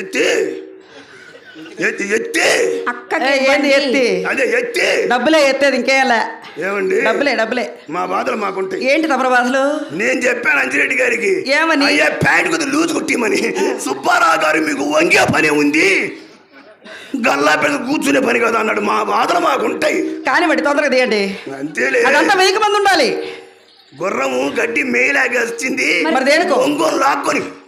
ఎత్తి. ఎత్తి ఎత్తి. అక్కకి ఏంది. ఎత్తి? అదే ఎత్తి. డబ్బులే ఎత్తేది ఇంకేలా ఏమండి? డబ్బులే డబ్బులే. మా బాధలు మాకుంటాయి. ఏంటి తమర బాధలు? నేను చెప్పాను అంజిరెడ్డి గారికి. ఏమని? అయ్యా ప్యాంట్ కొద్దిగా లూజ్ కుట్టిమని. సుబ్బారావు గారు మీకు వంగే పని ఉంది. గల్లా పెద్ద కూర్చునే పని కదా అన్నాడు. మా బాధలు మాకుంటాయి. కానివ్వండి తొందరగా తీయండి. అంతేలే. అదంతా వెయ్యి మంది ఉండాలి. గుర్రము గడ్డి మేలాగా వచ్చింది. మరి దేనికో? ఒంగోలు లాక్కొని.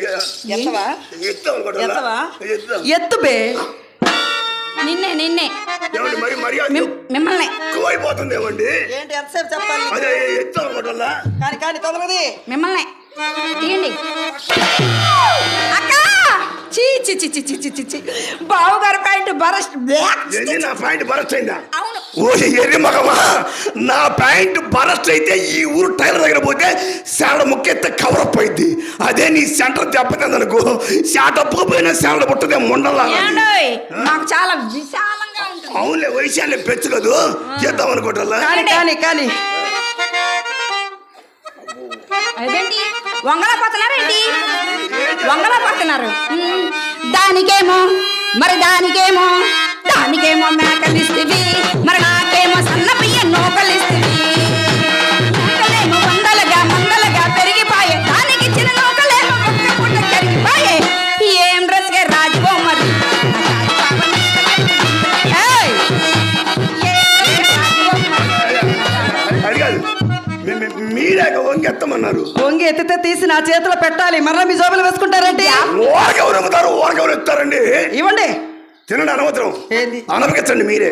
ఎత్తవా? నిన్నే నిన్నే. మిమ్మల్ని. ఎక్కువైపోతుంది ఏమండి ఏంటి ఎంతసేపు చెప్పాలి? అదే ఎత్తు అనుకోవటం కానీ కానీ తొందరది మిమ్మల్ని. తీయండి. అక్క! చీ చీ చీ చీ చీ చీ చీ. బావగారు పాయింట్ బరస్ట్ బ్లాక్ నా పాయింట్ బరస్ట్ అవును. ఓ ఎర్రి మగమా నా ప్యాంట్ బరస్ట్ అయితే ఈ ఊరు టైలర్ దగ్గర పోతే శాల ముక్కెత్తే కవర్ అప్ అయింది అదే నీ సెంటర్ దెబ్బతింది అనుకో షాటప్ పోయినా శాల పుట్టదే ముండలా మాకు చాలా విశాలంగా ఉంటుంది. అవునులే వైశాల్యం పెంచు కదూ చేద్దాం అనుకోవటల్లా కానీ కానీ కానీ అదేంటి? వంగలా వంగలా దానికేమో మరి దానికేమో దానికేమో మేకలిస్తివి మరి నాకేమో సన్న బియ్య నూకలిస్తివి. నూకలేమో వందలుగా మందలుగా పెరిగిపాయే దానికి ఇచ్చిన నూకలేమో ఒక్క పూట కరిగిపాయే ఏం! ఏం డ్రెస్గా రాజుకోమరి? మీరే? వంగెత్తమన్నారు వంగి ఎత్తితే తీసి నా చేతిలో పెట్టాలి. మరలా మీ జోబులు వేసుకుంటారేంటి? ఓరకెవరు ఎత్తారండి ఇవ్వండి. తినండి అనవసరం. అనవగించండి మీరే?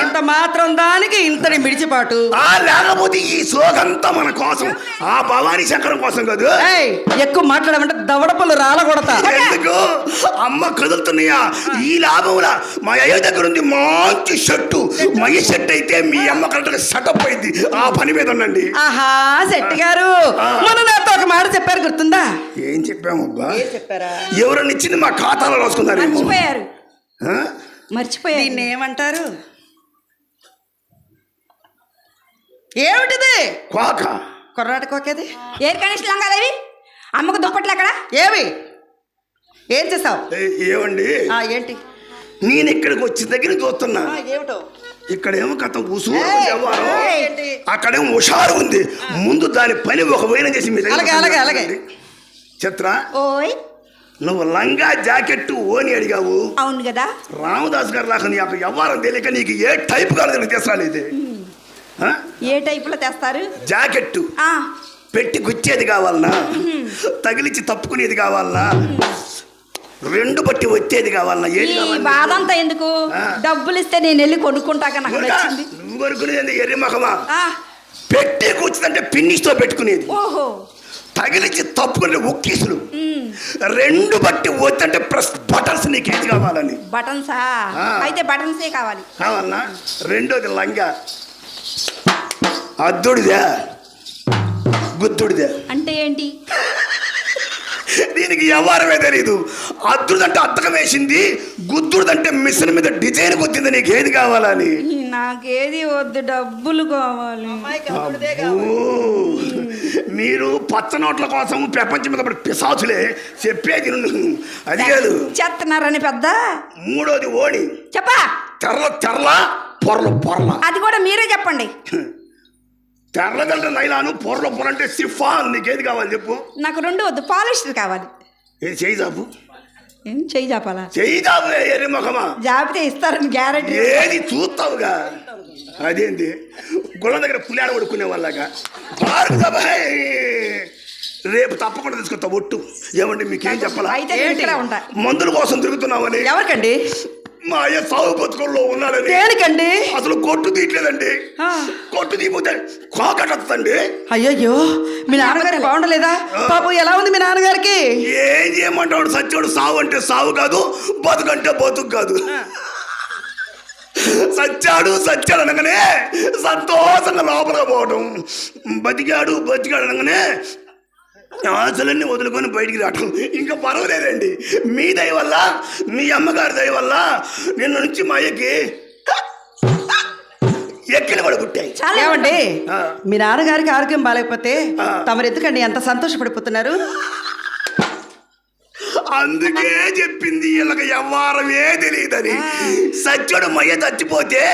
ఇంత మాత్రం దానికి ఇంతని మిడిచిపాటు. ఆ లేకపోతే ఈ సోగంతా మన కోసం ఆ భవానీ శంకరం కోసం కాదు. ఎక్కువ మాట్లాడమంటే దవడపళ్ళు రాలగొడతా. ఎందుకు? అమ్మ కదులుతున్నాయా? ఈ లాభంలా మా అయ్య దగ్గర ఉంది మంచి షర్టు. మయ్య షర్ట్ అయితే మీ అమ్మ కరెక్ట్గా సెటప్ అయింది. ఆ పని మీద ఉండండి. ఆహా శెట్టి గారు. మొన్న నాతో ఒక మాట చెప్పారు గుర్తుందా? ఏం ఏం చెప్పారా? ఎవరన్నా ఇచ్చింది మా ఖాతాలో రాసుకున్నారేమో. మర్చిపోయారు. ఆ? మర్చిపోయారు. దీన్ని ఏమంటారు ఏమిటిది? కోక. కొర్రాటి కోకేది? ఎయిర్ కండిషన్ లంగాలేవి అమ్మకు దుప్పట్లు ఎక్కడ? ఏవి? ఏం చేసావు ఏ- ఏమండి ఆ, ఏంటి? నేను ఇక్కడికి వచ్చిన దగ్గర చూస్తున్నా. ఆ, ఏమిటో? ఇక్కడేమో కథ ఉసు ఏయ్, వ్యవహారం ఏంటి? అక్కడేమో హుషారు ఉంది. ముందు దాని పని ఒక వైన చేసి మీ దగ్గర అలాగే, అలాగే, అలాగే. చిత్ర. ఓయ్ నువ్వు లంగా జాకెట్ ఓని అడిగావు. అవును కదా. రామదాస్ గారు లాగా నీ యొక్క వ్యవహారం తెలియక నీకు ఏ టైప్ కాదు తెస్తాను ఇది? ఏ టైపులో తెస్తారు? జాకెట్ పెట్టి గుచ్చేది కావాలనా? తగిలించి తప్పుకునేది కావాలనా? రెండు బట్టి వచ్చేది కావాలనా? ఏది ఈ కావాలి బాధ అంతా ఎందుకు. డబ్బులు ఇస్తే నేను వెళ్ళి కొనుక్కుంటాక నాకు నచ్చింది. నువ్వు కొనుక్కునేది ఎర్రి మఖమా ఆ, పెట్టి కూర్చుందంటే పిన్నిస్తో పెట్టుకునేది. ఓహో. తగిలించి తప్పుకునే ఉక్కీసులు రెండు బట్టి వద్దంటే ప్రెస్ బటన్స్ నీకు ఏది కావాలని బటన్సా. అయితే బటన్సే కావాలి. కావాలనా? రెండోది లంగా. అద్దుడిదే. గుద్దుడిదే. అంటే ఏంటి? దీనికి వ్యవహారమే తెలీదు. అద్దుడంటే అద్దకం వేసింది గుద్దుడుదంటే మిషన్ మీద డిజైన్ గుద్దింది నీకు ఏది కావాలని? నాకేది వద్దు డబ్బులు కావాలి. మీరు పచ్చ నోట్ల కోసం ప్రపంచం మీద పడి పిశాచులే చెప్పేది. అది కాదు. చేస్తున్నారని పెద్ద? మూడోది ఓణి చెప్పా. తెరల తెరల పొరల పొరల. అది కూడా మీరే చెప్పండి. తెరలదంటే నైలాను పొరల పొర అంటే సిఫాన్. నీకేది కావాలి చెప్పు. నాకు రెండు వద్దు పాలిస్టర్ కావాలి. ఏది చేయి చెయ్యి చెప్పాలా చేయి జాపు ఎర్రి ముఖమా ఇస్తారని గ్యారెంటీ ఏది చూస్తావుగా? అదేంటి? గుళ్ళ దగ్గర పులియాడ పడుకునే వాళ్ళగా. రేపు తప్పకుండా తీసుకొస్తా ఒట్టు. ఏమండి మీకేం చెప్పాలా? మందుల కోసం తిరుగుతున్నామని ఎవరికండి? మా అయ్య సాగు బతుకుల్లో ఉన్నాడని. దేనికండి? అసలు కొట్టు తీయట్లేదండి. కొట్టు తీయపోతే కోకటొస్తుందండి అయ్యయ్యో మీ నాన్నగారికి బాగుండలేదా? పాపం ఎలా ఉంది మీ నాన్నగారికి? గారికి ఏం చేయమంటాడు? సత్యుడు సావు అంటే సావు కాదు బతుకంటే బతుకు కాదు. సచ్చాడు సచ్చాడు అనగానే సంతోషంగా లోపలికి పోవడం బతికాడు బతికాడు అనగానే ఆశలన్నీ వదులుకొని బయటికి రావటం ఇంకా పర్వాలేదండి మీ దయ వల్ల మీ అమ్మగారి దయ వల్ల నిన్న నుంచి మా అయ్యకి ఎక్కిన పడి పుట్టాయి చాలా ఏమండి. మీ నాన్నగారికి ఆరోగ్యం బాగాలేకపోతే. తమరు ఎందుకండి ఎంత సంతోషపడిపోతున్నారు అందుకే చెప్పింది వీళ్ళకి ఎవ్వారమే తెలియదని సత్యుడు మయ్య చచ్చిపోతే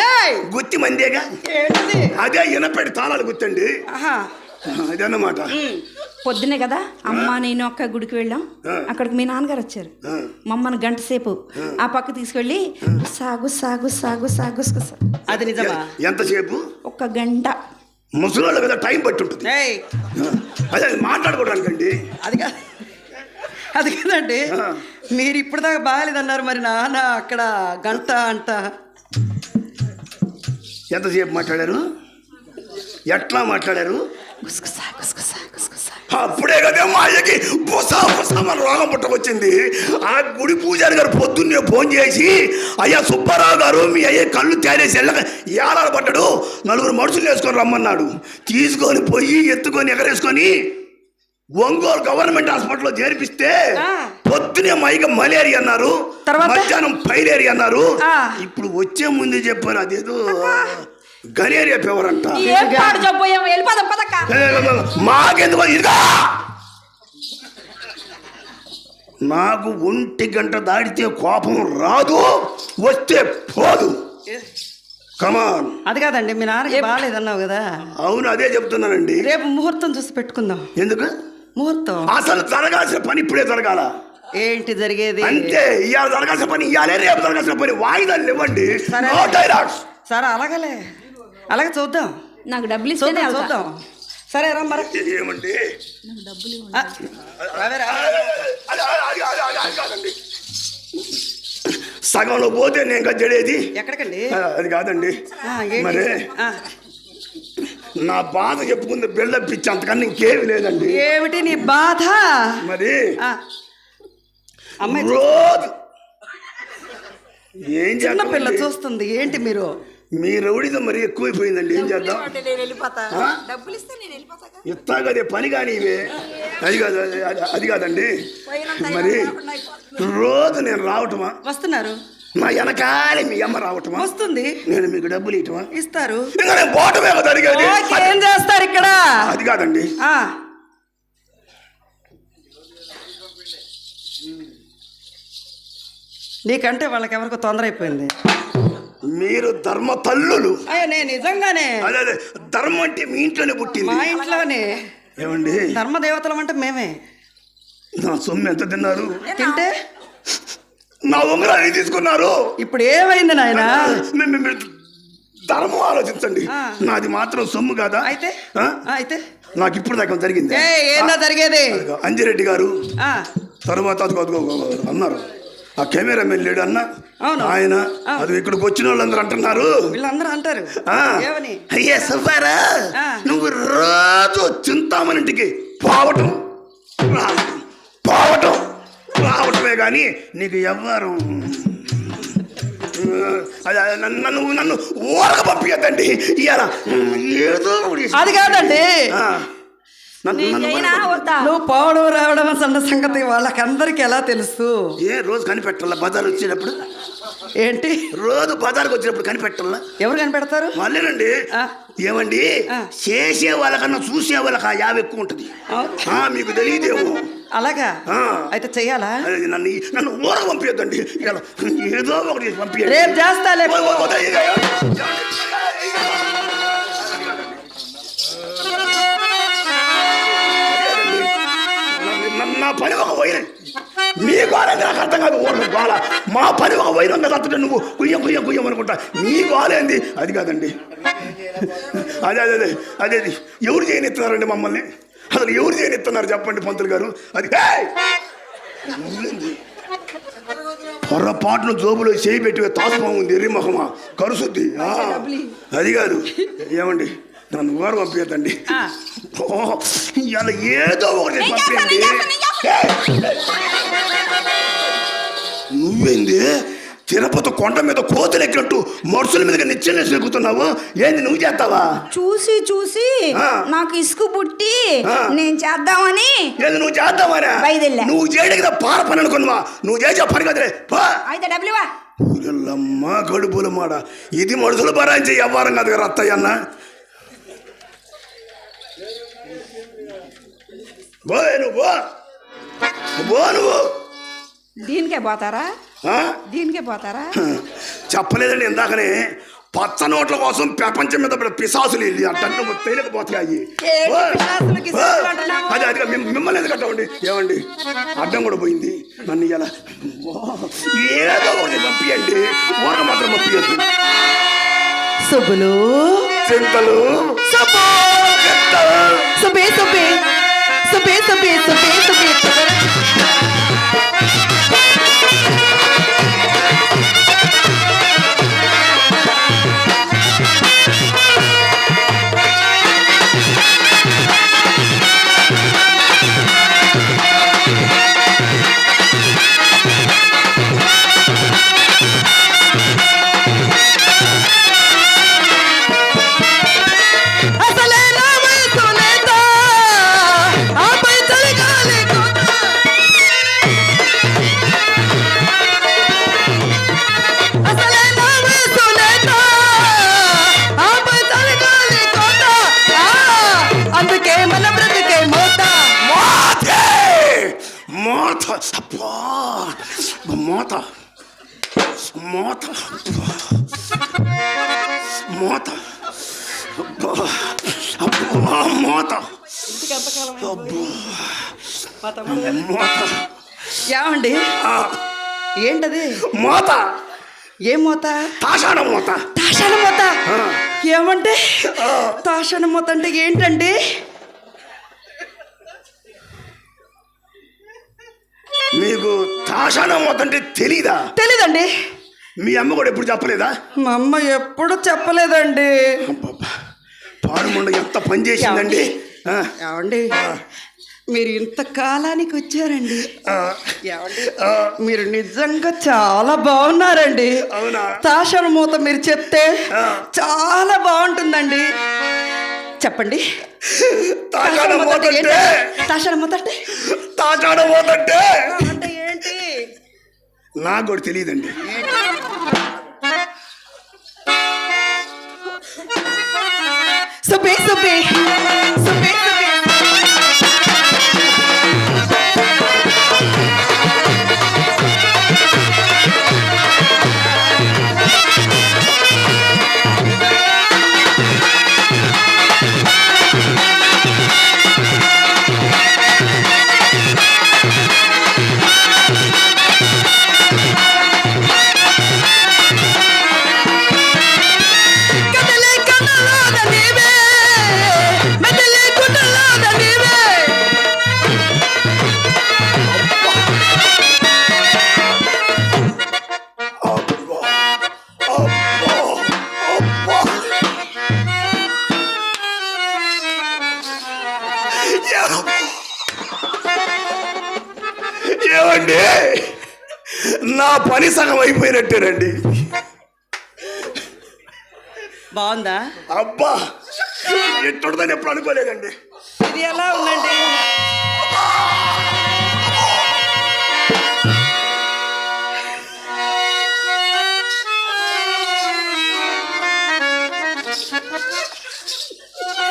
ఏయ్! గుత్తి మందేగా? అదే ఇనపెడి తాళాలు గుర్తండి ఆహా. అదన్నమాట పొద్దునే కదా అమ్మ నేను అక్క గుడికి వెళ్ళాం. అక్కడికి మీ నాన్నగారు వచ్చారు. మమ్మల్ని గంట సేపు ఆ. పక్క తీసుకెళ్ళి సాగు సాగు సాగు సాగు. అది నిజమా? ఎంతసేపు? ఒక గంట. కదా టైం పట్టి ఉంటుంది ఏయ్! అదే మాట్లాడుకోవడానికండి. అది కాదు అది కాదండి. మీరు ఇప్పుడు దాకా బాగాలేదన్నారు మరి నాన్న అక్కడ గంట అంట. ఎంతసేపు మాట్లాడారు? ఎట్లా మాట్లాడారు? అప్పుడే కదా మా అయ్యకి బుసా బుసా మన రోగం పుట్టకొచ్చింది ఆ గుడి పూజారి గారు పొద్దున్నే ఫోన్ చేసి అయ్యా సుబ్బారావు గారు మీ అయ్యే కళ్ళు తేలేసి వెళ్ళక ఏడాడు పడ్డాడు. నలుగురు మనుషులు వేసుకొని రమ్మన్నాడు. తీసుకొని పోయి ఎత్తుకొని ఎగరేసుకొని ఒంగోలు గవర్నమెంట్ హాస్పిటల్లో చేర్పిస్తే. పొద్దునే మైక మలేరియా అన్నారు? మధ్యాహ్నం పైలేరియా అన్నారు. ఇప్పుడు వచ్చే ముందే చెప్పారు అదేదో గనేరియా ఫీవర్ అంట మాకెందుకు ఇదిగా! నాకు ఒంటి గంట దాటితే కోపం రాదు వస్తే పోదు. కమాన్ అది కాదండి మీ నాన్నకి బాగాలేదన్నావు కదా. అవును అదే చెప్తున్నానండి. రేపు ముహూర్తం చూసి పెట్టుకుందాం. ఎందుకు? ముహూర్తం? అసలు జరగాల్సిన పని ఇప్పుడే జరగాల. ఏంటి జరిగేది? అంతే ఇవాళ జరగాల్సిన పని ఇవాళే రేపు జరగాల్సిన పని. వాయిదాలు ఇవ్వండి సరే అలాగలే. అలాగే చూద్దాం. నాకు డబ్బులు ఇస్తేనే చూద్దాం. చూద్దాం. సరే ఏమండి రా. అది- అది- అది- అది- అది- అది కాదండి. సగంలో పోతే నేను కజ్జడేది ఎక్కడికండి? అది కాదండి. ఆ, ఏంటి? మరి ఆ, నా బాధ చెప్పుకుంది బిల్డప్ ఇచ్చి అంతకన్నా ఇంకేమి లేదండి. ఏమిటి నీ బాధ? మరి ఆ, అమ్మాయి రోజు ఏం చిన్న పిల్ల చూస్తుంది ఏంటి మీరు? మీ రౌడీతో మరి ఎక్కువైపోయిందండి. ఏం చేద్దాం? డబ్బులు ఇస్తే నేను వెళ్ళిపోతా. ఇస్తా కదే. పని కానీ ఇవే. అది కాదు అది- కాదండి. మరి రోజు నేను రావటమా? వస్తున్నారు. మా వెనకాలే మీ అమ్మ రావటమా? వస్తుంది. నేను మీకు డబ్బులు ఇవ్వటమా? ఇస్తారు. ఇంకా నేను పోవటమే కదా అడిగేది. ఓకే, ఏం చేస్తారు ఇక్కడ? అది కాదండి. నీకంటే వాళ్ళకి ఎవరికో తొందర అయిపోయింది మీరు ధర్మ తల్లులు నిజంగానే. అదే ధర్మం అంటే మీ ఇంట్లోనే మా పుట్టింది ఇంట్లోనే. ఏమండి? ధర్మదేవతలం అంటే మేమే. నా సొమ్ము ఎంత తిన్నారు? తింటే? నా ఉంగరాలు తీసుకున్నారు? ఇప్పుడు ఏమైంది నాయన? మీ- మీ- ధర్మం ఆలోచించండి. నాది మాత్రం సొమ్ము కాదా? అయితే? అయితే? నాకు ఇప్పుడు దాకా జరిగింది? ఏ ఏందా జరిగేది? అంజిరెడ్డి గారు. ఆ, తర్వాత అదిగో అదిగో అదిగో అన్నారు. ఆ కెమెరా లేడు అన్న. ఆయన. అది ఇక్కడికి వచ్చిన వాళ్ళందరూ అంటున్నారు. వీళ్ళందరూ అంటారు. అయ్యా సుబ్బారా. నువ్వు రోజు చింతామణి ఇంటికి పోవటం పోవటం రావటమే కానీ నీకు ఎవ్వరు. నన్ను నన్ను ఊరక పంపించద్దండి ఇవాళ ఏదో అది కాదండి. నువ్వు పోవడం రావడం అన్న సంగతి వాళ్ళకందరికి ఎలా తెలుసు ఏ రోజు కనిపెట్టాల బజార్ వచ్చేటప్పుడు ఏంటి రోజు బజార్కి వచ్చినప్పుడు కనిపెట్టాల ఎవరు కనిపెడతారు వాళ్ళేనండి. ఏమండి. చేసే వాళ్ళకన్నా చూసే వాళ్ళకి ఆ యావ ఎక్కువ ఉంటుంది మీకు తెలియదేమో అలాగా. అయితే చెయ్యాలా నన్ను నన్ను ఊర పంపించద్దండి ఏదో ఒకటి పంపించండి రేపు చేస్తాలే నా- నా పని ఒక వైరం. మీ గోళ నాకు అర్థం కాదు. ఊరు గోళ మా పని ఒక వైరం కదా అతడు నువ్వు కుయ్యం కుయ్యం కుయ్యం అనుకుంటా. మీ గోళ ఏంది అది కాదండి. అదే అదే అదే అదే. ఎవరు చేయనిస్తున్నారండి మమ్మల్ని? అసలు ఎవరు చేయనిస్తున్నారు చెప్పండి పంతులు గారు? అది! పొర్రపాటును జోబులో చేయి పెట్టి తాసుమా ఉంది. ఎర్రి మొహమా? కరుసుద్ది. అది కాదు. ఏమండి? నన్ను ఊరు పంపించండి. ఇవాళ ఏదో ఒకటి పంపించండి! నువ్వేంది? తిరుపతి కొండ మీద కోతులు ఎక్కినట్టు మనుషుల మీద నిచ్చెన ఎక్కుతున్నావు ఏంది నువ్వు చేస్తావా? చూసి చూసి. నాకు ఇసుకు పుట్టి. నేను చేద్దామని ఏంది నువ్వు చేద్దామరా? బయలుదేరా. నువ్వు చేయడానికి పార పని అనుకున్నావా? నువ్వు చేసే పని కదలే. పా. అయితే డబ్బులువా ఊరల్లమ్మ గడుపుల మాడ. ఇది మనుషులు భరాయించే వ్యవహారం కాదు కదా అత్తయ్య అన్న. బో నువ్వు నువ్వు దీనికే పోతారా? ఆ? దీనికే పోతారా? చెప్పలేదండి ఇందాకనే. పచ్చ నోట్ల కోసం ప్రపంచం మీద పిశాసులు వెళ్ళి అంటే. తేలికపోతాయి? అదే అది మిమ్మల్ని ఎందుకు కట్టవండి ఏమండి? అడ్డం కూడా పోయింది. నన్ను ఇలా ఏదో ఒకటి పంపియండి ఊరక మాత్రం పంపించద్దు సుబ్బులు. చింతలు. సుబ్బు. చెత్తలు. సుబ్బే సుబ్బే సుబ్బే సుబ్బే సుబ్బే. మోత ఏమండి ఏంటది? మోత. ఏం మోత? తాషాణ మోత. తాషాన మూత. ఏమంటే? తాషాన మూత అంటే ఏంటండి? మీకు తాషాణ మోత అంటే తెలీదా? తెలీదండి. మీ అమ్మ కూడా ఎప్పుడు చెప్పలేదా? మా అమ్మ ఎప్పుడు చెప్పలేదండి. పాడుముండ ఎంత పని చేసిందండి? ఏమండి? మీరు ఇంత కాలానికి వచ్చారండి. మీరు నిజంగా చాలా బాగున్నారండి? తాషాన మూత మీరు చెప్తే. చాలా బాగుంటుందండి. చెప్పండి. తాషాణ తాషాన మూత మోత అంటే? అంటే ఏంటి? తాషాన మూత అంటే? తాషాణ మోత అంటే? అంటే ఏంటి? నాకు కూడా తెలియదండి. సుబ్బే సుబ్బే సుబ్బే సుబ్బే సగం అయిపోయినట్టేనండి బాగుందా? అబ్బా ఎట్టుంటుందని ఎప్పుడు అనుకోలేదండి. ఇది ఎలా ఉందండి?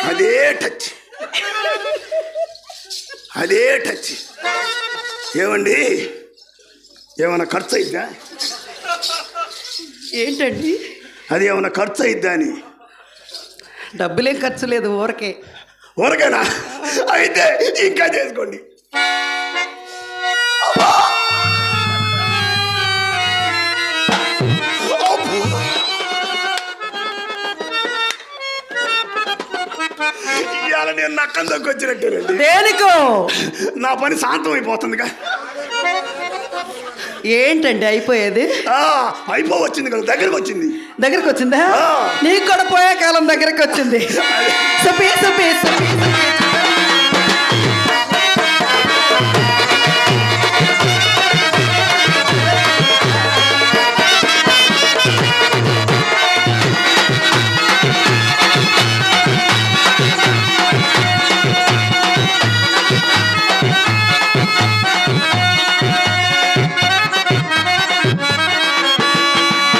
అదే టచ్. అదే టచ్. ఏమండి? ఏమైనా ఖర్చు అయిద్దా ఏంటండి? అది ఏమైనా ఖర్చు అయిద్దా అని. డబ్బులేం ఖర్చు లేదు ఊరకే. ఊరకేనా? అయితే ఇంకా చేసుకోండి! ఇవాళ నేను నక్కం దొక్కొచ్చినట్టేనండి. దేనికో? నా పని శాంతం అయిపోతుందిగా ఏంటండి అయిపోయేది? ఆ, అయిపోవచ్చింది కదా దగ్గరకు వచ్చింది దగ్గరకు వచ్చిందా. నీకు కూడా పోయే కాలం దగ్గరకు వచ్చింది సుపి సుపి సుపి